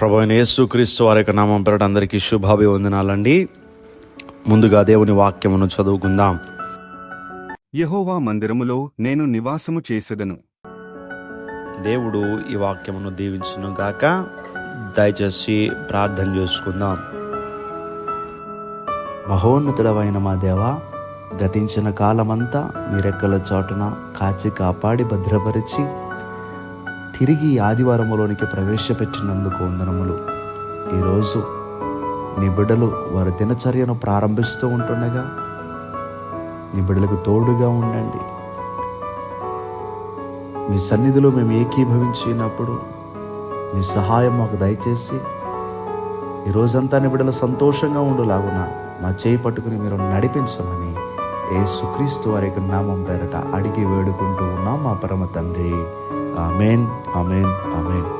ప్రభు అయిన యేసుక్రీస్తు వారి యొక్క నామం పేరట అందరికీ శుభాభివందనాలండి. ముందుగా దేవుని వాక్యమును చదువుకుందాం. యెహోవా మందిరములో నేను నివాసము చేసెదను. దేవుడు ఈ వాక్యమును దీవించును గాక. దయచేసి ప్రార్థన చేసుకుందాం. మహోన్నతుడవైన మా దేవ గతించిన కాలమంతా మీ రెక్కల చాటున కాచి కాపాడి భద్రపరిచి తిరిగి ఆదివారంలోనికి ఆదివారములోనికి ప్రవేశపెట్టినందుకు వందనములు. ఈరోజు నీ బిడ్డలు వారి దినచర్యను ప్రారంభిస్తూ ఉంటుండగా నీ బిడ్డలకు తోడుగా ఉండండి. మీ సన్నిధిలో మేము ఏకీభవించినప్పుడు మీ సహాయం మాకు దయచేసి ఈ రోజంతా నీ బిడ్డలు సంతోషంగా ఉండులాగున మా చేయి పట్టుకుని మీరు నడిపించమని ఏ సుక్రీస్తు వారి యొక్క నామం పేరట అడిగి వేడుకుంటూ ఉన్నాం మా పరమ తండ్రి. Amen, Amen, Amen.